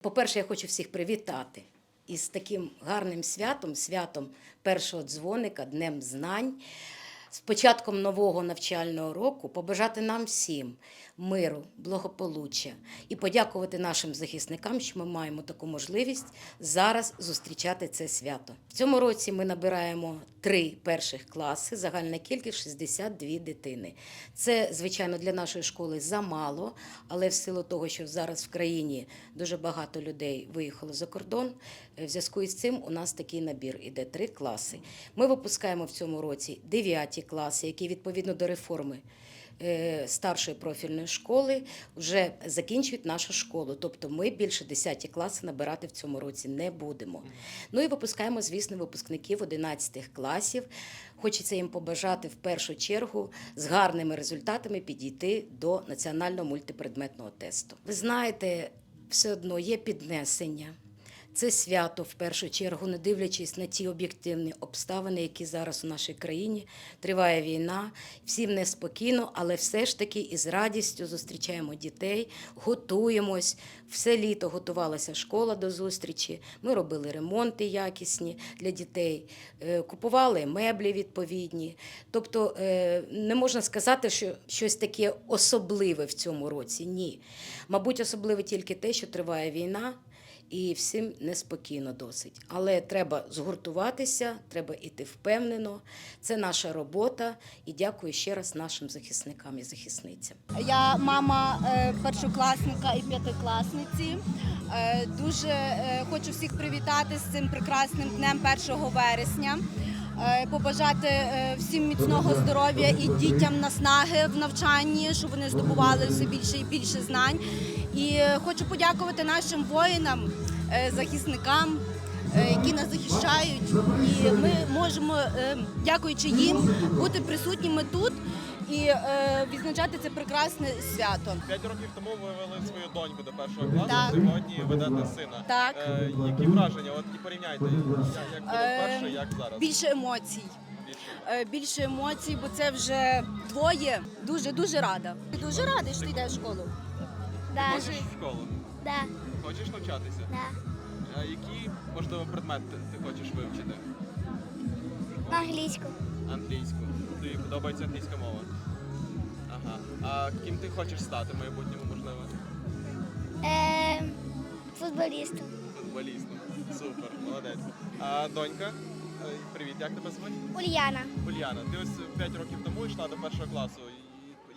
По-перше, я хочу всіх привітати із таким гарним святом, святом першого дзвоника, Днем знань. З початком нового навчального року побажати нам всім миру, благополуччя і подякувати нашим захисникам, що ми маємо таку можливість зараз зустрічати це свято. В цьому році ми набираємо три перших класи, загальна кількість 62 дитини. Це, звичайно, для нашої школи замало, але в силу того, що зараз в країні дуже багато людей виїхало за кордон, е, в зв'язку із цим у нас такий набір іде три класи. Ми випускаємо в цьому році дев'яті класи, які відповідно до реформи старшої профільної школи вже закінчують нашу школу. Тобто ми більше 10 класи набирати в цьому році не будемо. Ну і випускаємо, звісно, випускників 11 класів. Хочеться їм побажати в першу чергу з гарними результатами підійти до національного мультипредметного тесту. Ви знаєте, все одно є піднесення. Це свято в першу чергу, не дивлячись на ті об'єктивні обставини, які зараз у нашій країні триває війна. Всім неспокійно, але все ж таки із радістю зустрічаємо дітей, готуємось. Все літо готувалася школа до зустрічі. Ми робили ремонти якісні для дітей, е, купували меблі відповідні. Тобто е, не можна сказати, що щось таке особливе в цьому році. Ні. Мабуть, особливе тільки те, що триває війна і всім неспокійно досить. Але треба згуртуватися, треба йти впевнено. Це наша робота. І дякую ще раз нашим захисникам і захисницям. Я мама е, першокласника і п'ятикласниці. Е, Дуже е, хочу всіх привітати з цим прекрасним днем 1 вересня. Е, Побажати е, всім міцного здоров'я і дітям наснаги в навчанні, щоб вони здобували все більше і більше знань. І хочу подякувати нашим воїнам, е, захисникам, які нас захищають. І ми можемо, дякуючи їм, бути присутніми тут і е, відзначати це прекрасне свято. П'ять років тому ви вели свою доньку до першого класу. Так. Сьогодні ведете сина. Так. Е, які враження? От і порівняйте, як, як було Е, перше, як зараз. Більше емоцій. Більше. Е, Більше емоцій, бо це вже двоє. Дуже дуже рада. Ти дуже радий, що ти йдеш в школу. Да, Хочеш в школу? да, Хочеш навчатися? да. А які можливо предмет ти, ти хочеш вивчити? Англійську. Англійську. Тобі подобається англійська мова? Ага. А ким ти хочеш стати в майбутньому, можливо? Е, футболістом. Футболістом. Супер, молодець. А донька? Е, Привіт, як тебе звуть? Ульяна. Уляна, ти ось 5 років тому йшла до першого класу.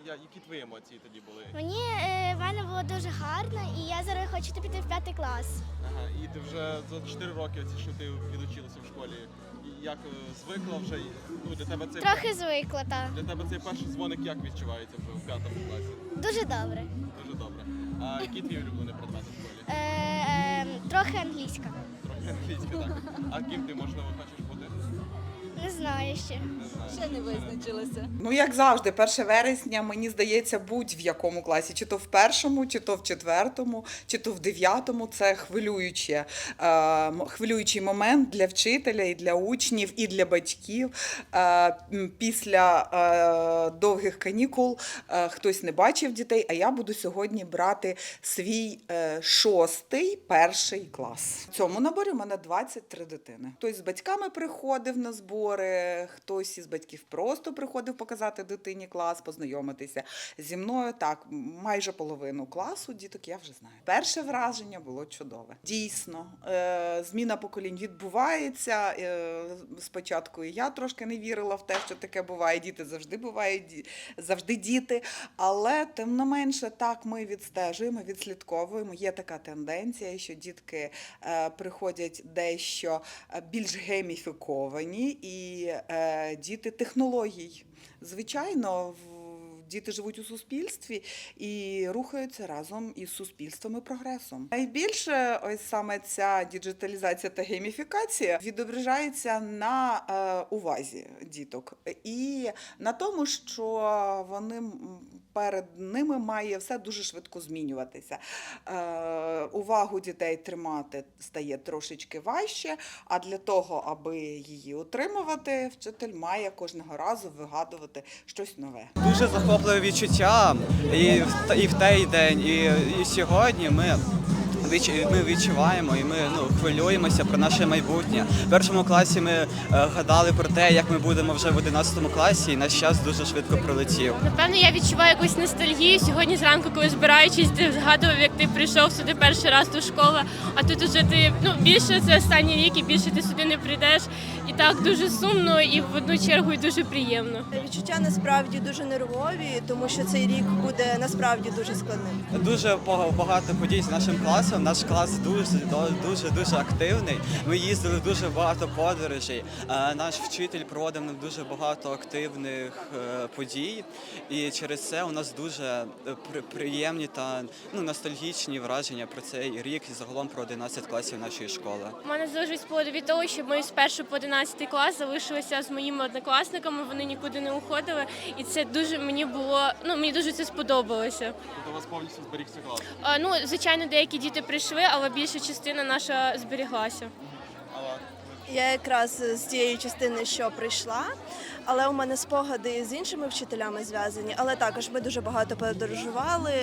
Які твої емоції тоді були? Мені е, в мене було дуже гарно, і я зараз хочу піти в п'ятий клас. Ага, і ти вже за 4 роки, ці, що ти відучилася в школі, і як е, звикла вже ну, для тебе цей Трохи звикла, так. для тебе цей перший дзвоник як відчувається в, в п'ятому класі? Дуже добре. Дуже добре. А який твій улюблений предмет у школі? Е, е, трохи англійська. Трохи англійський, так. А ким ти можливо хочеш? Не знаю ще. Не. Ще не визначилася. Ну, як завжди, 1 вересня, мені здається, будь-в якому класі, чи то в першому, чи то в четвертому, чи то в дев'ятому, це хвилююче, е, хвилюючий момент для вчителя і для учнів, і для батьків. Е, після е, довгих канікул е, хтось не бачив дітей, а я буду сьогодні брати свій е, шостий перший клас. В цьому наборі в мене 23 дитини. Хтось з батьками приходив на збори, хтось із батьків просто приходив показати дитині клас, познайомитися зі мною. Так, майже половину класу діток я вже знаю. Перше враження було чудове. Дійсно, е, зміна поколінь відбувається. Е, спочатку і я трошки не вірила в те, що таке буває. Діти завжди бувають, завжди діти. Але тим не менше, так ми відстежуємо, відслідковуємо. Є така тенденція, що дітки е, приходять дещо більш гейміфіковані і е, діти технологій. Звичайно, в- Діти живуть у суспільстві і рухаються разом із суспільством і прогресом. Найбільше ось саме ця діджиталізація та гейміфікація відображається на е, увазі діток і на тому, що вони перед ними має все дуже швидко змінюватися. Е, увагу дітей тримати стає трошечки важче, а для того, аби її утримувати, вчитель має кожного разу вигадувати щось нове. дуже захопливе відчуття і в, і в той день, і, і сьогодні ми відч- ми відчуваємо і ми ну, хвилюємося про наше майбутнє. В першому класі ми е, гадали про те, як ми будемо вже в 11 класі, і наш час дуже швидко пролетів. Напевно, я відчуваю якусь ностальгію. Сьогодні зранку, коли збираючись, ти згадував, як ти прийшов сюди перший раз до школи, а тут уже ти ну більше це останній рік, і більше ти сюди не прийдеш. І так дуже сумно, і в одну чергу і дуже приємно. Відчуття насправді дуже нервові, тому що цей рік буде насправді дуже складним. Дуже багато подій з нашим класом. Наш клас дуже дуже дуже активний. Ми їздили дуже багато подорожей. Е, Наш вчитель проводив нам дуже багато активних е, подій, і через це у нас дуже е, приємні та ну ностальгічні враження про цей рік і загалом про 11 класів нашої школи. У мене дуже спогади від того, що ми з 1 по 11 клас залишилися з моїми однокласниками. Вони нікуди не уходили, і це дуже мені було. Ну мені дуже це сподобалося. Тобто у вас повністю зберігся клас. А, ну звичайно, деякі діти прийшли, але більша частина наша зберіглася. Я якраз з тієї частини, що прийшла, але у мене спогади з іншими вчителями зв'язані. Але також ми дуже багато подорожували,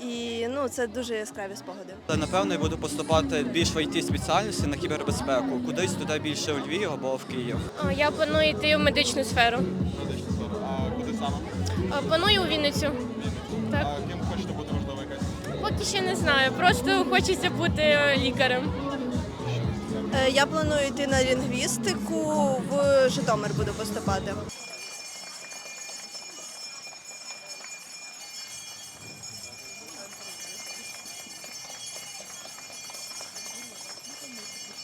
і ну це дуже яскраві спогади. Напевно, я буду поступати більш в it спеціальності на кібербезпеку, кудись туди більше у Львів або в Київ. Я планую йти в медичну сферу. медична сфера. А куди саме? А, Планую у Вінницю. Так. А ким хочете бути? Поки ще не знаю. Просто хочеться бути е, лікарем. Е, Я планую йти на лінгвістику в Житомир буду поступати.